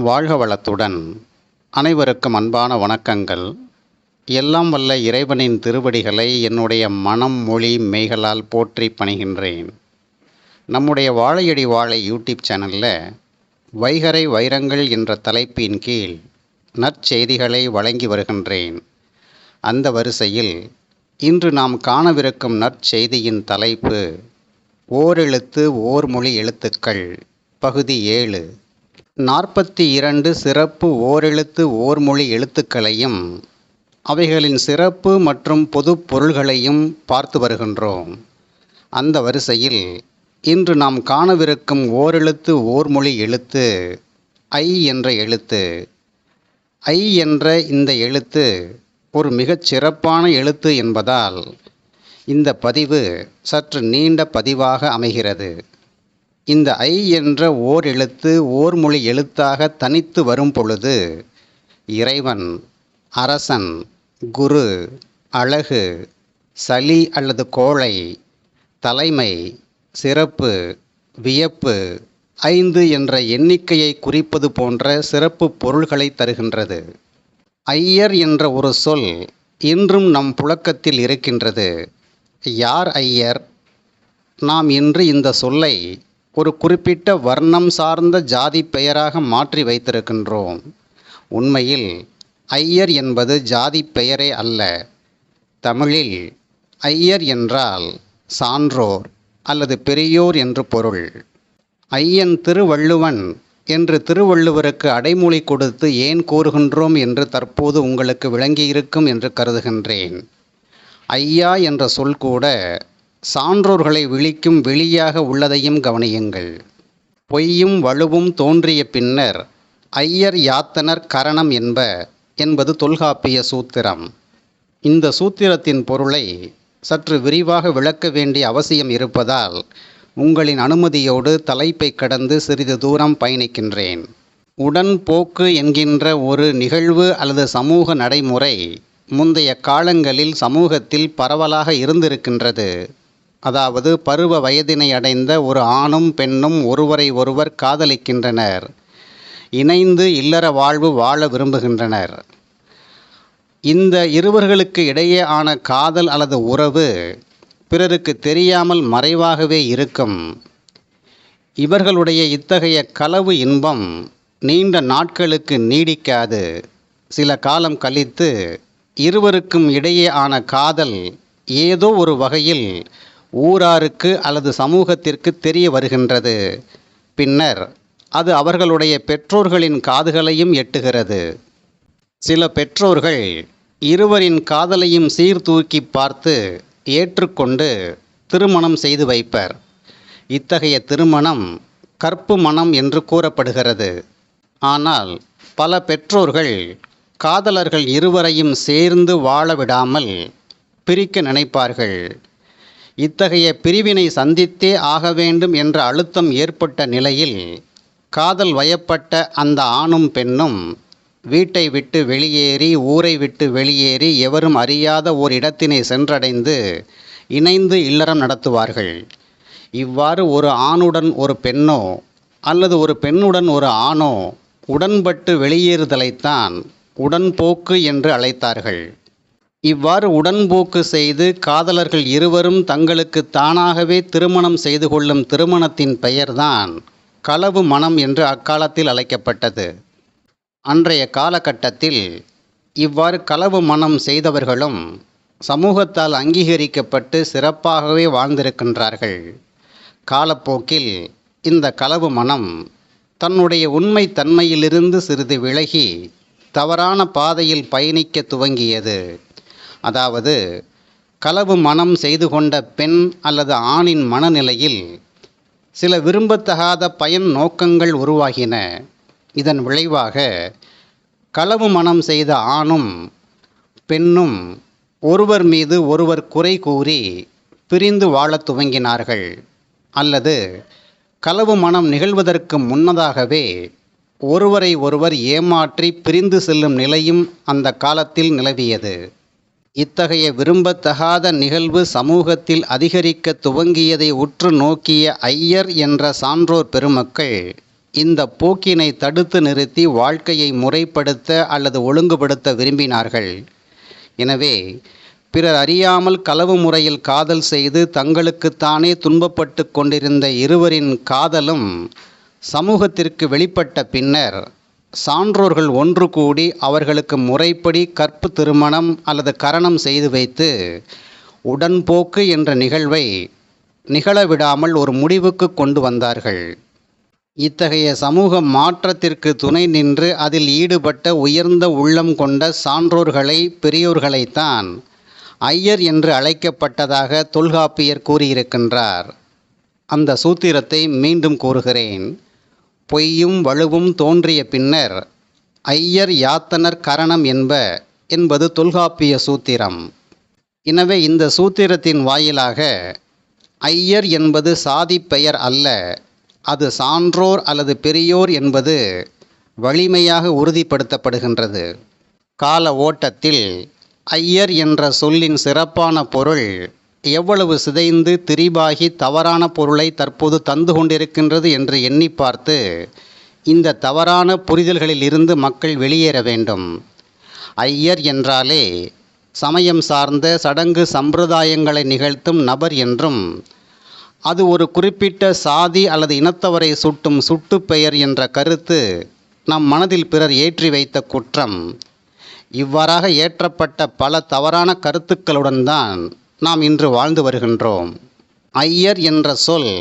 வாழ்க வளத்துடன் அனைவருக்கும் அன்பான வணக்கங்கள். எல்லாம் வல்ல இறைவனின் திருவடிகளை என்னுடைய மனம் மொழி மெய்களால் போற்றி பணிகின்றேன். நம்முடைய வாழையடி வாழை யூடியூப் சேனலில் வைகரை வைரங்கள் என்ற தலைப்பின் கீழ் நற்செய்திகளை வழங்கி வருகின்றேன். அந்த வரிசையில் இன்று நாம் காணவிருக்கும் நற்செய்தியின் தலைப்பு ஓரெழுத்து ஓர் மொழி எழுத்துக்கள் பகுதி ஏழு. நாற்பத்தி இரண்டு சிறப்பு ஓரெழுத்து ஓர்மொழி எழுத்துக்களையும் அவைகளின் சிறப்பு மற்றும் பொது பொருள்களையும் பார்த்து வருகின்றோம். அந்த வரிசையில் இன்று நாம் காணவிருக்கும் ஓரெழுத்து ஓர்மொழி எழுத்து ஐ என்ற எழுத்து. ஐ என்ற இந்த எழுத்து ஒரு மிகச் சிறப்பான எழுத்து என்பதால் இந்த பதிவு சற்று நீண்ட பதிவாக அமைகிறது. இந்த ஐ என்ற ஓர் எழுத்து ஓர் மொழி எழுத்தாக தனித்து வரும் பொழுது இறைவன் அரசன் குரு அழகு சளி அல்லது கோழை தலைமை சிறப்பு வியப்பு ஐந்து என்ற எண்ணிக்கையை குறிப்பது போன்ற சிறப்பு பொருள்களை தருகின்றது. ஐயர் என்ற ஒரு சொல் இன்றும் நம் புழக்கத்தில் இருக்கின்றது. யார் ஐயர்? நாம் இன்று இந்த சொல்லை ஒரு குறிப்பிட்ட வர்ணம் சார்ந்த ஜாதி பெயராக மாற்றி வைத்திருக்கின்றோம். உண்மையில் ஐயர் என்பது ஜாதி பெயரே அல்ல. தமிழில் ஐயர் என்றால் சான்றோர் அல்லது பெரியோர் என்று பொருள். ஐயன் திருவள்ளுவன் என்று திருவள்ளுவருக்கு அடைமொழி கொடுத்து ஏன் கூறுகின்றோம் என்று தற்போது உங்களுக்கு விளங்கியிருக்கும் என்று கருதுகின்றேன். ஐயா என்ற சொல் கூட சான்றோர்களை விழிக்கும் வெளியாக உள்ளதையும் கவனியுங்கள். பொய்யும் வலுவும் தோன்றிய பின்னர் ஐயர் யாத்தனர் கரணம் என்ப என்பது தொல்காப்பிய சூத்திரம். இந்த சூத்திரத்தின் பொருளை சற்று விரிவாக விளக்க வேண்டிய அவசியம் இருப்பதால் உங்களின் அனுமதியோடு தலைப்பை கடந்து சிறிது தூரம் பயணிக்கின்றேன். உடன்போக்கு என்கின்ற ஒரு நிகழ்வு அல்லது சமூக நடைமுறை முந்தைய காலங்களில் சமூகத்தில் பரவலாக இருந்திருக்கின்றது. அதாவது பருவ வயதினை அடைந்த ஒரு ஆணும் பெண்ணும் ஒருவரை ஒருவர் காதலிக்கின்றனர். இணைந்து இல்லற வாழ்வு வாழ விரும்புகின்றனர். இந்த இருவர்களுக்கு இடையே ஆன காதல் அல்லது உறவு பிறருக்கு தெரியாமல் மறைவாகவே இருக்கும். இவர்களுடைய இத்தகைய களவு இன்பம் நீண்ட நாட்களுக்கு நீடிக்காது. சில காலம் கழித்து இருவருக்கும் இடையே ஆன காதல் ஏதோ ஒரு வகையில் ஊராருக்கு அல்லது சமூகத்திற்கு தெரிய வருகின்றது. பின்னர் அது அவர்களுடைய பெற்றோர்களின் காதுகளையும் எட்டுகிறது. சில பெற்றோர்கள் இருவரின் காதலையும் சீர்தூக்கி பார்த்து ஏற்றுக்கொண்டு திருமணம் செய்து வைப்பர். இத்தகைய திருமணம் கற்பு மனம் என்று கூறப்படுகிறது. ஆனால் பல பெற்றோர்கள் காதலர்கள் இருவரையும் சேர்ந்து வாழ விடாமல் பிரிக்க நினைப்பார்கள். இத்தகைய பிரிவினை சந்தித்தே ஆக வேண்டும் என்ற அழுத்தம் ஏற்பட்ட நிலையில் காதல் வயப்பட்ட அந்த ஆணும் பெண்ணும் வீட்டை விட்டு வெளியேறி ஊரை விட்டு வெளியேறி எவரும் அறியாத ஓர் இடத்தினை சென்றடைந்து இணைந்து இல்லறம் நடத்துவார்கள். இவ்வாறு ஒரு ஆணுடன் ஒரு பெண்ணோ அல்லது ஒரு பெண்ணுடன் ஒரு ஆணோ உடன்பட்டு வெளியேறுதலைத்தான் உடன்போக்கு என்று அழைத்தார்கள். இவ்வாறு உடன்போக்கு செய்து காதலர்கள் இருவரும் தங்களுக்கு தானாகவே திருமணம் செய்து கொள்ளும் திருமணத்தின் பெயர்தான் களவு மனம் என்று அக்காலத்தில் அழைக்கப்பட்டது. அன்றைய காலகட்டத்தில் இவ்வாறு களவு மனம் செய்தவர்களும் சமூகத்தால் அங்கீகரிக்கப்பட்டு சிறப்பாகவே வாழ்ந்திருக்கின்றார்கள். காலப்போக்கில் இந்த களவு மனம் தன்னுடைய உண்மை தன்மையிலிருந்து சிறிது விலகி தவறான பாதையில் பயணிக்க துவங்கியது. அதாவது களவு மனம் செய்து கொண்ட பெண் அல்லது ஆணின் மனநிலையில் சில விரும்பத்தகாத பயன் நோக்கங்கள் உருவாகின. இதன் விளைவாக களவு மனம் செய்த ஆணும் பெண்ணும் ஒருவர் மீது ஒருவர் குறை கூறி பிரிந்து வாழத் துவங்கினார்கள். அல்லது களவு மனம் நிகழ்வதற்கு முன்னதாகவே ஒருவரை ஒருவர் ஏமாற்றி பிரிந்து செல்லும் நிலையும் அந்த காலத்தில் நிலவியது. இத்தகைய விரும்பத்தகாத நிகழ்வு சமூகத்தில் அதிகரிக்க துவங்கியதை உற்று நோக்கிய ஐயர் என்ற சான்றோர் பெருமக்கள் இந்த போக்கினை தடுத்து நிறுத்தி வாழ்க்கையை முறைப்படுத்த அல்லது ஒழுங்குபடுத்த விரும்பினார்கள். எனவே பிறர் அறியாமல் களவு முறையில் காதல் செய்து தங்களுக்குத்தானே துன்பப்பட்டு கொண்டிருந்த இருவரின் காதலும் சமூகத்திற்கு வெளிப்பட்ட பின்னர் சான்றோர்கள் ஒன்று கூடி அவர்களுக்கு முறைப்படி கற்பு திருமணம் அல்லது கரணம் செய்து வைத்து உடன்போக்கு என்ற நிகழ்வை நிகழவிடாமல் ஒரு முடிவுக்கு கொண்டு வந்தார்கள். இத்தகைய சமூக மாற்றத்திற்கு துணை நின்று அதில் ஈடுபட்ட உயர்ந்த உள்ளம் கொண்ட சான்றோர்களை பெரியோர்களைத்தான் ஐயர் என்று அழைக்கப்பட்டதாக தொல்காப்பியர் கூறியிருக்கின்றார். அந்த சூத்திரத்தை மீண்டும் கூறுகிறேன். பொய்யும் வலுவும் தோன்றிய பின்னர் ஐயர் யாத்தனர் கரணம் என்ப என்பது தொல்காப்பிய சூத்திரம். எனவே இந்த சூத்திரத்தின் வாயிலாக ஐயர் என்பது சாதி பெயர் அல்ல அது சான்றோர் அல்லது பெரியோர் என்பது வலிமையாக உறுதிப்படுத்தப்படுகின்றது. கால ஓட்டத்தில் ஐயர் என்ற சொல்லின் சிறப்பான பொருள் எவ்வளவு சிதைந்து திரிபாகி தவறான பொருளை தற்போது தந்து கொண்டிருக்கின்றது என்று எண்ணி பார்த்து இந்த தவறான புரிதல்களில் இருந்து மக்கள் வெளியேற வேண்டும். ஐயர் என்றாலே சமயம் சார்ந்த சடங்கு சம்பிரதாயங்களை நிகழ்த்தும் நபர் என்றும் அது ஒரு குறிப்பிட்ட சாதி அல்லது இனத்தவரை சுட்டும் சுட்டுப்பெயர் என்ற கருத்து நம் மனதில் பிறர் ஏற்றி வைத்த குற்றம். இவ்வாறாக ஏற்றப்பட்ட பல தவறான கருத்துக்களுடன் தான் நாம் இன்று வாழ்ந்து வருகின்றோம். ஐயர் என்ற சொல்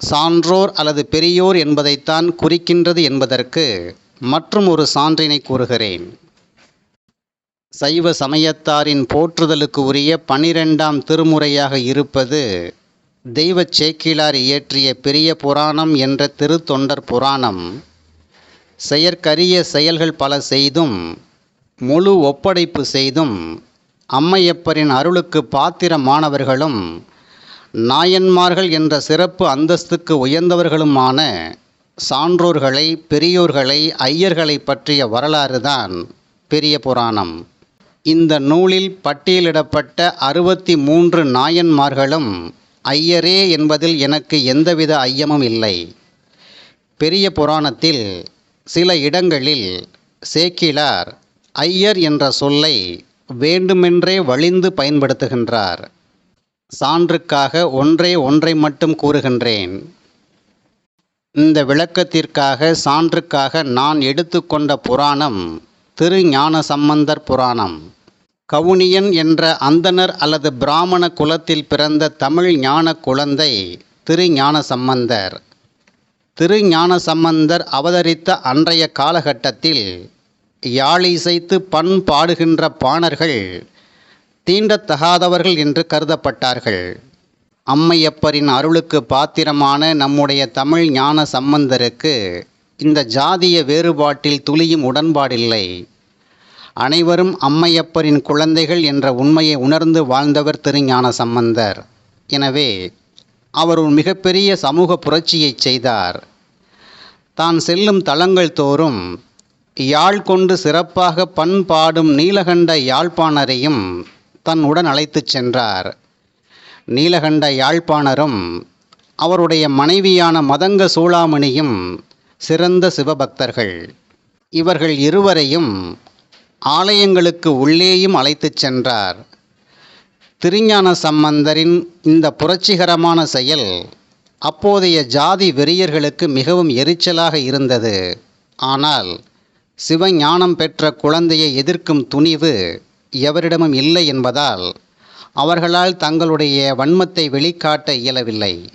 சான்றோர் அல்லது பெரியோர் என்பதைத்தான் குறிக்கின்றது என்பதற்கு மற்றும் ஒரு சான்றினை கூறுகிறேன். சைவ சமயத்தாரின் போற்றுதலுக்கு உரிய பனிரெண்டாம் திருமுறையாக இருப்பது தெய்வச் சேக்கிலார் இயற்றிய பெரிய புராணம் என்ற திருத்தொண்டர் புராணம். செயற்கரிய செயல்கள் பல செய்தும் முழு ஒப்படைப்பு செய்தும் அம்மையப்பரின் அருளுக்கு பாத்திரமானவர்களும் நாயன்மார்கள் என்ற சிறப்பு அந்தஸ்துக்கு உயர்ந்தவர்களுமான சான்றோர்களை பெரியோர்களை ஐயர்களை பற்றிய வரலாறுதான் பெரிய புராணம். இந்த நூலில் பட்டியலிடப்பட்ட அறுபத்தி மூன்று நாயன்மார்களும் ஐயரே என்பதில் எனக்கு எந்தவித ஐயமும் இல்லை. பெரிய புராணத்தில் சில இடங்களில் சேக்கிழார் ஐயர் என்ற சொல்லை வேண்டுமென்றே வலிந்து பயன்படுத்துகின்றார். சான்றுக்காக ஒன்றே ஒன்றை மட்டும் கூறுகின்றேன். இந்த விளக்கத்திற்காக சான்றுக்காக நான் எடுத்துக்கொண்ட புராணம் திருஞான சம்பந்தர் புராணம். கவுனியன் என்ற அந்தணர் அல்லது பிராமண குலத்தில் பிறந்த தமிழ் ஞான குழந்தை திருஞான சம்பந்தர் திருஞான சம்பந்தர் அவதரித்த அன்றைய காலகட்டத்தில் யாழிசைத்து பண் பாடுகின்ற பாணர்கள் தீண்டத்தகாதவர்கள் என்று கருதப்பட்டார்கள். அம்மையப்பரின் அருளுக்கு பாத்திரமான நம்முடைய தமிழ் ஞான சம்பந்தருக்கு இந்த ஜாதிய வேறுபாட்டில் துளியும் உடன்பாடில்லை. அனைவரும் அம்மையப்பரின் குழந்தைகள் என்ற உண்மையை உணர்ந்து வாழ்ந்தவர் திருஞான சம்பந்தர். எனவே அவர் ஒரு மிகப்பெரிய சமூக புரட்சியைச் செய்தார். தான் செல்லும் தளங்கள் தோறும் யாழ் கொண்டு சிறப்பாக பண்பாடும் நீலகண்ட யாழ்ப்பாணரையும் தன் உடன் அழைத்துச் சென்றார். நீலகண்ட யாழ்ப்பாணரும் அவருடைய மனைவியான மதங்க சூளாமணியும் சிறந்த சிவபக்தர்கள். இவர்கள் இருவரையும் ஆலயங்களுக்கு உள்ளேயும் அழைத்துச் சென்றார். திருஞான சம்பந்தரின் இந்த புரட்சிகரமான செயல் அப்போதைய ஜாதி வெறியர்களுக்கு மிகவும் எரிச்சலாக இருந்தது. ஆனால் சிவஞானம் பெற்ற குழந்தையை எதிர்க்கும் துணிவு எவரிடமும் இல்லை என்பதால் அவர்களால் தங்களுடைய வன்மத்தை வெளிக்காட்ட இயலவில்லை.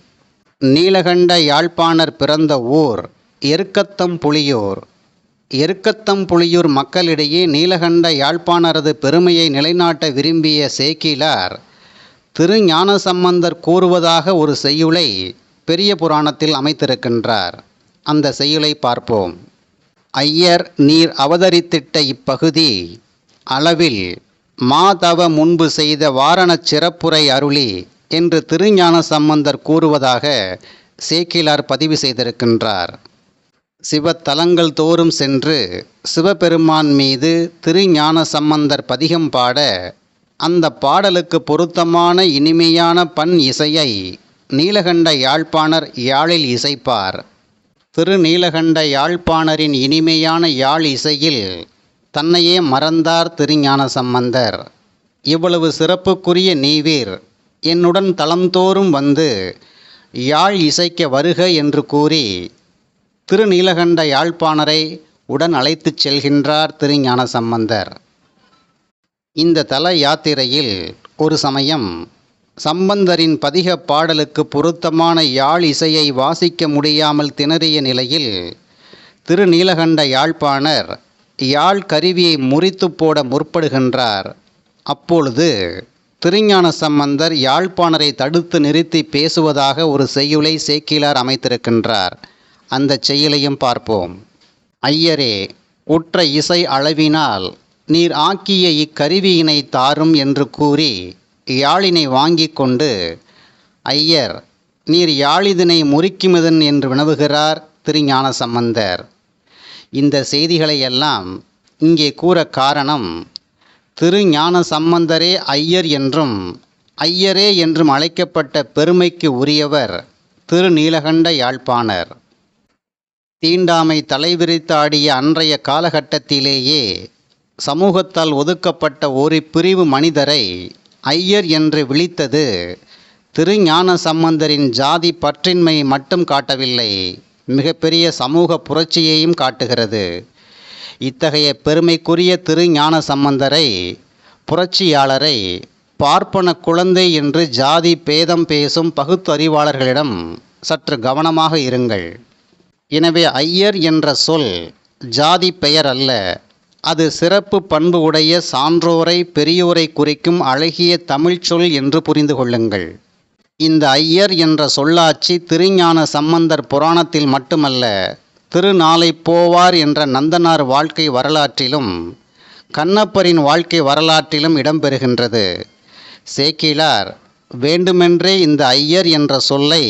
நீலகண்ட யாழ்ப்பாணர் பிறந்த ஊர் எருக்கத்தம் புலியூர். எருக்கத்தம் புலியூர் மக்களிடையே நீலகண்ட யாழ்ப்பாணரது பெருமையை நிலைநாட்ட விரும்பிய சேக்கிலார் திருஞான சம்பந்தர் கூறுவதாக ஒரு செய்யுளை பெரிய புராணத்தில் அமைத்திருக்கின்றார். அந்த செய்யுளை பார்ப்போம். ஐயர் நீர் அவதரித்திட்ட இப்பகுதி அளவில் மாதவ முன்பு செய்த வாரணச் சிறப்புரை அருளி என்று திருஞான சம்பந்தர் கூறுவதாக சேக்கிலார் பதிவு செய்திருக்கின்றார். சிவத்தலங்கள் தோறும் சென்று சிவபெருமான் மீது திருஞான சம்பந்தர் பதிகம் பாட அந்த பாடலுக்கு பொருத்தமான இனிமையான பண் இசையை நீலகண்ட யாழ்ப்பாணர் யாழில் இசைப்பார். திருநீலகண்ட யாழ்ப்பாணரின் இனிமையான யாழ் இசையில் தன்னையே மறந்தார் திருஞான சம்பந்தர் இவ்வளவு சிறப்புக்குரிய நீவீர் என்னுடன் தளந்தோறும் வந்து யாழ் இசைக்க வருக என்று கூறி திருநீலகண்ட யாழ்ப்பாணரை உடன் அழைத்துச் செல்கின்றார் திருஞான சம்பந்தர் இந்த தல யாத்திரையில் ஒரு சமயம் சம்பந்தரின் பதிக பாடலுக்கு பொருத்தமான யாழ் இசையை வாசிக்க முடியாமல் திணறிய நிலையில் திருநீலகண்ட யாழ்ப்பாணர் யாழ் கருவியை முறித்து போட முற்படுகின்றார். அப்பொழுது திருஞான சம்பந்தர் யாழ்ப்பாணரை தடுத்து நிறுத்தி பேசுவதாக ஒரு செய்யுளை சேக்கிலார் அமைத்திருக்கின்றார். அந்த செய்யுளையும் பார்ப்போம். ஐயரே உற்ற இசை அளவினால் நீர் ஆக்கிய இக்கருவியினை தாரும் என்று கூறி யாழினை வாங்கி கொண்டு ஐயர் நீர் யாழிதனை முறிக்குமிதன் என்று வினவுகிறார் திருஞான சம்பந்தர் இந்த செய்திகளை எல்லாம் இங்கே கூற காரணம் திருஞான சம்பந்தரே ஐயர் என்றும் ஐயரே என்றும் அழைக்கப்பட்ட பெருமைக்கு உரியவர் திருநீலகண்ட யாழ்ப்பாணர். தீண்டாமை தலைவிரித்தாடிய அன்றைய காலகட்டத்திலேயே சமூகத்தால் ஒதுக்கப்பட்ட ஒரு பிரிவு மனிதரை ஐயர் என்று விழித்தது. திருஞான சம்பந்தரின் ஜாதி பற்றின்மை மட்டும் காட்டவில்லை. மிகப்பெரிய சமூக புரட்சியையும் காட்டுகிறது. இத்தகைய பெருமைக்குரிய திருஞான சம்பந்தரை புரட்சியாளரை பார்ப்பன குழந்தை என்று ஜாதி பேதம் பேசும் பகுத்தறிவாளர்களிடம் சற்று கவனமாக இருங்கள். எனவே ஐயர் என்ற சொல் ஜாதி பெயர் அல்ல. அது சிறப்பு பண்பு உடைய சான்றோரை பெரியோரை குறிக்கும் அழகிய தமிழ்ச்சொல் என்று புரிந்து கொள்ளுங்கள். இந்த ஐயர் என்ற சொல்லாட்சி திருஞான சம்பந்தர் புராணத்தில் மட்டுமல்ல திருநாளை போவார் என்ற நந்தனார் வாழ்க்கை வரலாற்றிலும் கண்ணப்பரின் வாழ்க்கை வரலாற்றிலும் இடம்பெறுகின்றது. சேக்கிலார் வேண்டுமென்றே இந்த ஐயர் என்ற சொல்லை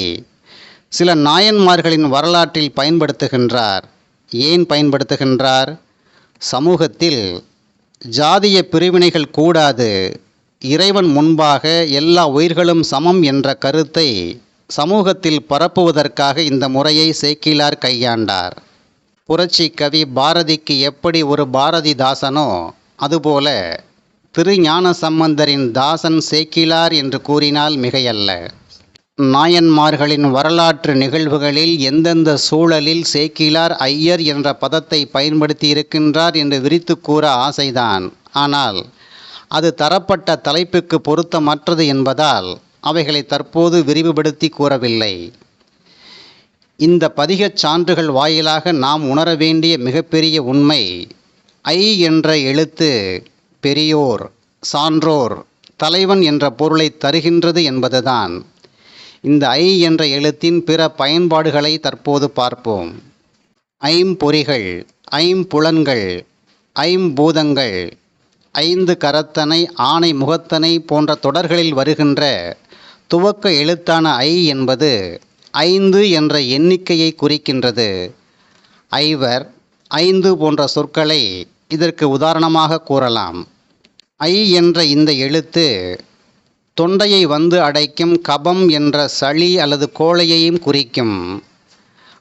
சில நாயன்மார்களின் வரலாற்றில் பயன்படுத்துகின்றார். ஏன் பயன்படுத்துகின்றார்? சமூகத்தில் ஜாதிய பிரிவினைகள் கூடாது. இறைவன் முன்பாக எல்லா உயிர்களும் சமம் என்ற கருத்தை சமூகத்தில் பரப்புவதற்காக இந்த முறையை சேக்கிலார் கையாண்டார். புரட்சி கவி பாரதிக்கு எப்படி ஒரு பாரதிதாசனோ அதுபோல திருஞான சம்பந்தரின் தாசன் சேக்கிலார் என்று கூறினால் மிகையல்ல. நாயன்மார்களின் வரலாற்று நிகழ்வுகளில் எந்தெந்த சூழலில் சேக்கிலார் ஐயர் என்ற பதத்தை பயன்படுத்தி இருக்கின்றார் என்று விரித்து கூற ஆசைதான். ஆனால் அது தரப்பட்ட தலைப்புக்கு பொருத்தமற்றது என்பதால் அவைகளை தற்போது விரிவுபடுத்தி கூறவில்லை. இந்த பதிகச் சான்றுகள் வாயிலாக நாம் உணர வேண்டிய மிகப்பெரிய உண்மை ஐ என்ற எழுத்து பெரியோர் சான்றோர் தலைவன் என்ற பொருளை தருகின்றது என்பதுதான். இந்த ஐ என்ற எழுத்தின் பிற பயன்பாடுகளை தற்போது பார்ப்போம். ஐம்பொறிகள் ஐம்புலன்கள் ஐம்பூதங்கள் ஐந்து கரத்தனை ஆணை முகத்தனை போன்ற தொடர்களில் வருகின்ற துவக்க எழுத்தான ஐ என்பது ஐந்து என்ற எண்ணிக்கையை குறிக்கின்றது. ஐவர் ஐந்து போன்ற சொற்களை இதற்கு உதாரணமாக கூறலாம். ஐ என்ற இந்த எழுத்து தொண்டையை வந்து அடைக்கும் கபம் என்ற சளி அல்லது கோழையையும் குறிக்கும்.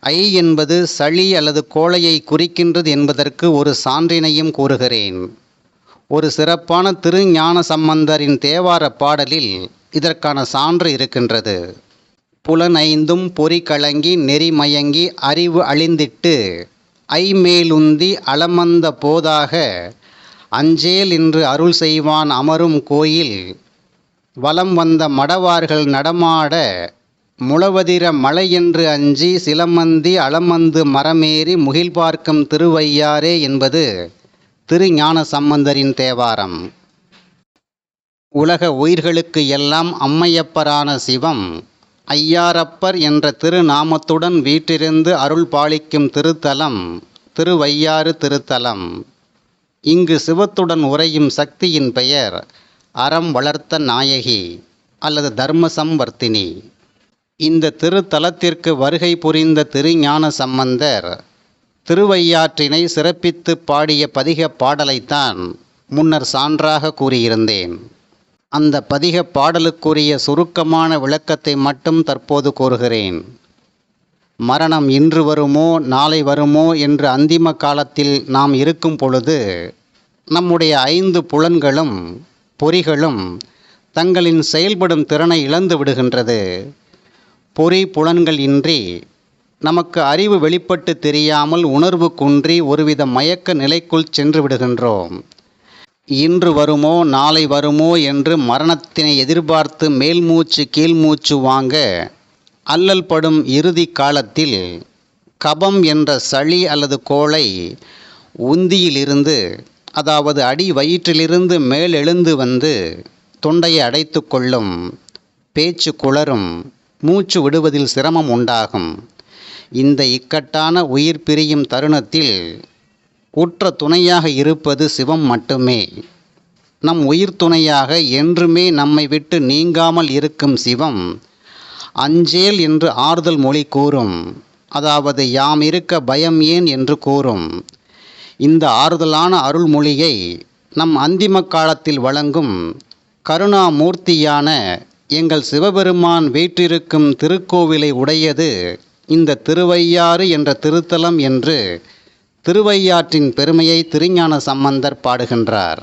ஐ என்பது சளி அல்லது கோழையை குறிக்கின்றது என்பதற்கு ஒரு சான்றினையும் கூறுகிறேன். ஒரு சிறப்பான திருஞான சம்பந்தரின் தேவார பாடலில் இதற்கான சான்று இருக்கின்றது. புலனைந்தும் பொறி கலங்கி நெறிமயங்கி அறிவு அழிந்திட்டு ஐமேலுந்தி அளமந்த போதாக அஞ்சேல் என்று அருள் செய்வான் அமரும் கோயில் வலம் வந்த மடவார்கள் நடமாட முளவதிர மலையென்று அஞ்சி சிலமந்தி அளமந்து மரமேறி முகில் பார்க்கும் திருவையாரே என்பது திருஞான சம்பந்தரின் தேவாரம். உலக உயிர்களுக்கு எல்லாம் அம்மையப்பரான சிவம் ஐயாரப்பர் என்ற திருநாமத்துடன் வீற்றிருந்து அருள் பாலிக்கும் திருத்தலம் திருவையாறு திருத்தலம். இங்கு சிவத்துடன் உறையும் சக்தியின் பெயர் அறம் வளர்த்த நாயகி அல்லது தர்மசம்வர்த்தினி இந்த திருத்தலத்திற்கு வருகை புரிந்த திருஞான சம்பந்தர் திருவையாற்றினை சிறப்பித்து பாடிய பதிக பாடலைத்தான் முன்னர் சான்றாக கூறியிருந்தேன். அந்த பதிக பாடலுக்குரிய சுருக்கமான விளக்கத்தை மட்டும் தற்போது கூறுகிறேன். மரணம் இன்று வருமோ நாளை வருமோ என்று அந்திம காலத்தில் நாம் இருக்கும் பொழுது நம்முடைய ஐந்து புலன்களும் பொறிகளும் தங்களின் செயல்படும் திறனை இழந்து விடுகின்றது. பொறி புலன்கள் இன்றி நமக்கு அறிவு வெளிப்பட்டு தெரியாமல் உணர்வு குன்றி ஒருவித மயக்க நிலைக்குள் சென்று விடுகின்றோம். இன்று வருமோ நாளை வருமோ என்று மரணத்தினை எதிர்பார்த்து மேல்மூச்சு கீழ்மூச்சு வாங்க அல்லல் படும் இறுதி காலத்தில் கபம் என்ற சளி அல்லது கோளை உந்தியிலிருந்து அதாவது அடி வயிற்றிலிருந்து மேலெழுந்து வந்து தொண்டையை அடைத்து கொள்ளும் பேச்சு குளரும் மூச்சு விடுவதில் சிரமம் உண்டாகும். இந்த இக்கட்டான உயிர் பிரியும் தருணத்தில் உற்ற துணையாக இருப்பது சிவம் மட்டுமே. நம் உயிர் துணையாக என்றுமே நம்மை விட்டு நீங்காமல் இருக்கும் சிவம் அஞ்சேல் என்று ஆறுதல் மொழி கூறும். அதாவது யாம் இருக்க பயம் ஏன் என்று கூறும். இந்த ஆறுதலான அருள்மொழியை நம் அந்திம காலத்தில் வழங்கும் கருணாமூர்த்தியான எங்கள் சிவபெருமான் வீற்றிருக்கும் திருக்கோவிலை உடையது இந்த திருவையாறு என்ற திருத்தலம் என்று திருவையாற்றின் பெருமையை திருஞான சம்பந்தர் பாடுகின்றார்.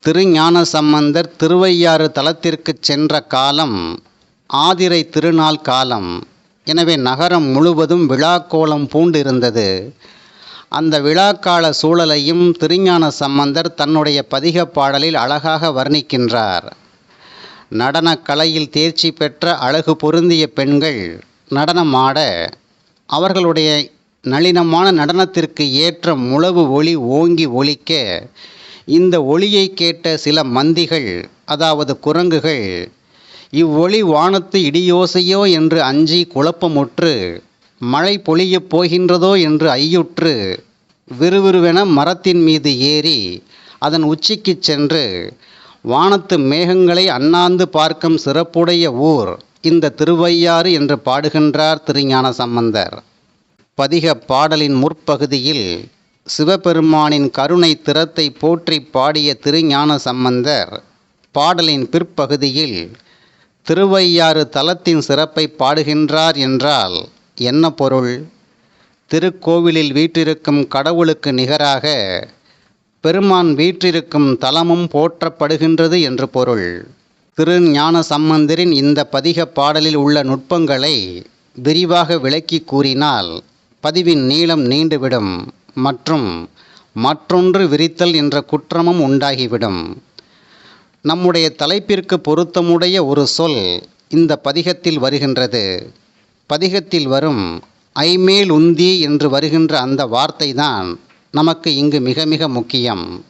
திருஞான சம்பந்தர் திருவையாறு தலத்திற்கு சென்ற காலம் ஆதிரை திருநாள் காலம். எனவே நகரம் முழுவதும் விழாக்கோலம் பூண்டிருந்தது. அந்த விழாக்கால சூழலையும் திருஞான சம்பந்தர் தன்னுடைய பதிக பாடலில் அழகாக வர்ணிக்கின்றார். நடனக் கலையில் தேர்ச்சி பெற்ற அழகு பொருந்திய பெண்கள் நடனமாட அவர்களுடைய நளினமான நடனத்திற்கு ஏற்ற முழவு ஒளி ஓங்கி ஒலிக்க இந்த ஒளியை கேட்ட சில மந்திகள் அதாவது குரங்குகள் இவ்வொளி வானத்து இடியோசையோ என்று அஞ்சி குழப்பமுற்று மழை பொழியப் போகின்றதோ என்று ஐயுற்று விறுவிறுவென மரத்தின் மீது ஏறி அதன் உச்சிக்குச் சென்று வானத்து மேகங்களை அண்ணாந்து பார்க்கும் சிறப்புடைய ஊர் இந்த திருவையாறு என்று பாடுகின்றார் திருஞான சம்பந்தர். பதிக பாடலின் முற்பகுதியில் சிவபெருமானின் கருணை திறத்தை போற்றி பாடிய திருஞான சம்பந்தர் பாடலின் பிற்பகுதியில் திருவையாறு தலத்தின் சிறப்பை பாடுகின்றார் என்றால் என்ன பொருள்? திருக்கோவிலில் வீற்றிருக்கும் கடவுளுக்கு நிகராக பெருமான் வீற்றிருக்கும் தலமும் போற்றப்படுகின்றது என்று பொருள். திருஞான சம்பந்தரின் இந்த பதிக பாடலில் உள்ள நுட்பங்களை விரிவாக விளக்கி கூறினால் பதிவின் நீளம் நீண்டுவிடும் மற்றும் மற்றொன்று விரித்தல் என்ற குற்றமும் உண்டாகிவிடும். நம்முடைய தலைப்பிற்கு பொருத்தமுடைய ஒரு சொல் இந்த பதிகத்தில் வருகின்றது. பதிகத்தில் வரும் ஐமேல் உந்தி என்று வருகின்ற அந்த வார்த்தை தான் நமக்கு இங்கு மிக மிக முக்கியம்.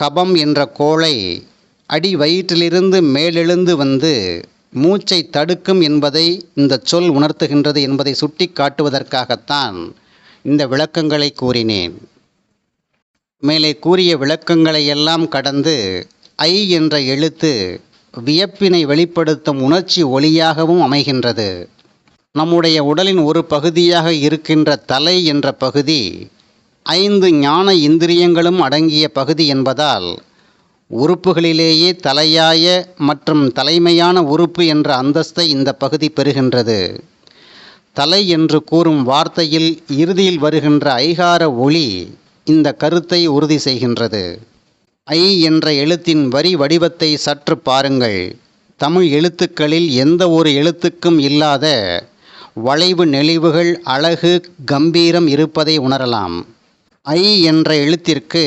கபம் என்ற கோளை அடி வயிற்றிலிருந்து மேலெழுந்து வந்து மூச்சை தடுக்கும் என்பதை இந்த சொல் உணர்த்துகின்றது என்பதை சுட்டி காட்டுவதற்காகத்தான் இந்த விளக்கங்களை கூறினேன். மேலே கூறிய விளக்கங்களை எல்லாம் கடந்து ஐ என்ற எழுத்து வியப்பினை வெளிப்படுத்தும் உணர்ச்சி ஒளியாகவும் அமைகின்றது. நம்முடைய உடலின் ஒரு பகுதியாக இருக்கின்ற தலை என்ற பகுதி ஐந்து ஞான இந்திரியங்களும் அடங்கிய பகுதி என்பதால் உறுப்புகளிலேயே தலையாய மற்றும் தலைமையான உறுப்பு என்ற அந்தஸ்தை இந்த பகுதி பெறுகின்றது. தலை என்று கூறும் வார்த்தையில் இறுதியில் வருகின்ற ஐகார ஒளி இந்த கருத்தை உறுதி செய்கின்றது. ஐ என்ற எழுத்தின் வரி வடிவத்தை சற்று பாருங்கள். தமிழ் எழுத்துக்களில் எந்த ஒரு எழுத்துக்கும் இல்லாத வளைவு நெளிவுகள் அழகு கம்பீரம் இருப்பதை உணரலாம். ஐ என்ற எழுத்திற்கு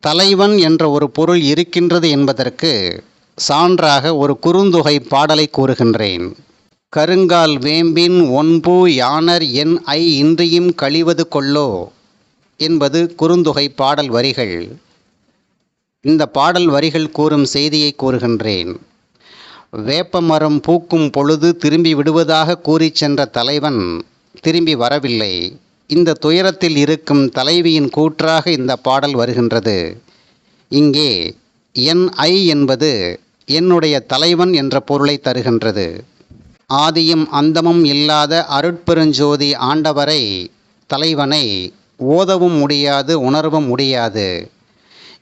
தலைவன் என்ற ஒரு பொருள் இருக்கின்றது என்பதற்கு சான்றாக ஒரு குறுந்தொகை பாடலை கூறுகின்றேன். கருங்கால் வேம்பின் ஒன்பு யானர் என் ஐ இன்றியும் கழிவது கொள்ளோ என்பது குறுந்தொகை பாடல் வரிகள். இந்த பாடல் வரிகள் கூறும் செய்தியை கூறுகின்றேன். வேப்பமரம் பூக்கும் பொழுது திரும்பி விடுவதாக கூறிச் சென்ற தலைவன் திரும்பி வரவில்லை. இந்த துயரத்தில் இருக்கும் தலைவியின் கூற்றாக இந்த பாடல் வருகின்றது. இங்கே என் ஐ என்பது என்னுடைய தலைவன் என்ற பொருளை தருகின்றது. ஆதியும் அந்தமும் இல்லாத அருட்பெருஞ்சோதி ஆண்டவரை தலைவனை ஓதவும் முடியாது உணரவும் முடியாது.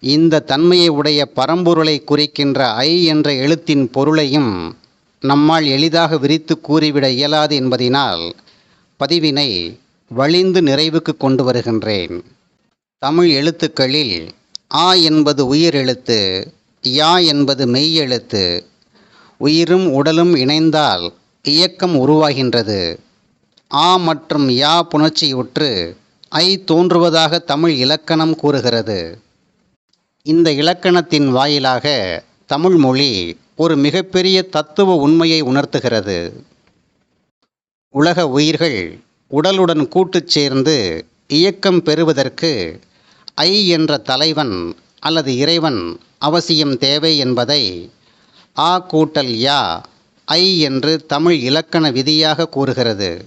இந்த தன்மையை உடைய பரம்பொருளை குறிக்கின்ற ஐ என்ற எழுத்தின் பொருளையும் நம்மால் எளிதாக விரித்து கூறிவிட இயலாது என்பதினால் பதிவினை வழிந்து நிறைவுக்கு கொண்டு வருகின்றேன். தமிழ் எழுத்துக்களில் ஆ என்பது உயிர் எழுத்து யா என்பது மெய்யெழுத்து உயிரும் உடலும் இணைந்தால் இயக்கம் உருவாகின்றது. ஆ மற்றும் யா புணர்ச்சியுற்று ஐ தோன்றுவதாக தமிழ் இலக்கணம் கூறுகிறது. இந்த இலக்கணத்தின் வாயிலாக தமிழ் மொழி ஒரு மிகப்பெரிய தத்துவ உண்மையை உணர்த்துகிறது. உலக உயிர்கள் உடலுடன் கூட்டுச் சேர்ந்து இயக்கம் பெறுவதற்கு ஐ என்ற தலைவன் அல்லது இறைவன் அவசியம் தேவை என்பதை ஆ கூட்டல் யா ஐ என்று தமிழ் இலக்கண விதியாக கூறுகிறது.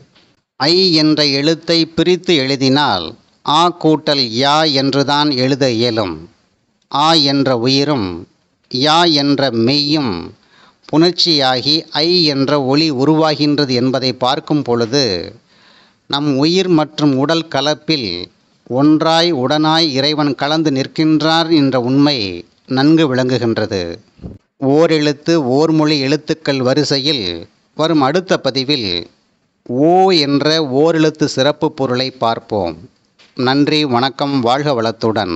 ஐ என்ற எழுத்தை பிரித்து எழுதினால் ஆ கூட்டல் யா என்றுதான் எழுத இயலும். ஆ என்ற உயிரும் யா என்ற மெய்யும் புணர்ச்சியாகி ஐ என்ற ஒளி உருவாகின்றது என்பதை பார்க்கும் பொழுது நம் உயிர் மற்றும் உடல் கலப்பில் ஒன்றாய் உடனாய் இறைவன் கலந்து நிற்கின்றார் என்ற உண்மை நன்கு விளங்குகின்றது. ஓரெழுத்து ஓர்மொழி எழுத்துக்கள் வரிசையில் வரும் அடுத்த பதிவில் ஓ என்ற ஓரெழுத்து சிறப்பு பொருளை பார்ப்போம். நன்றி வணக்கம் வாழ்க வளத்துடன்.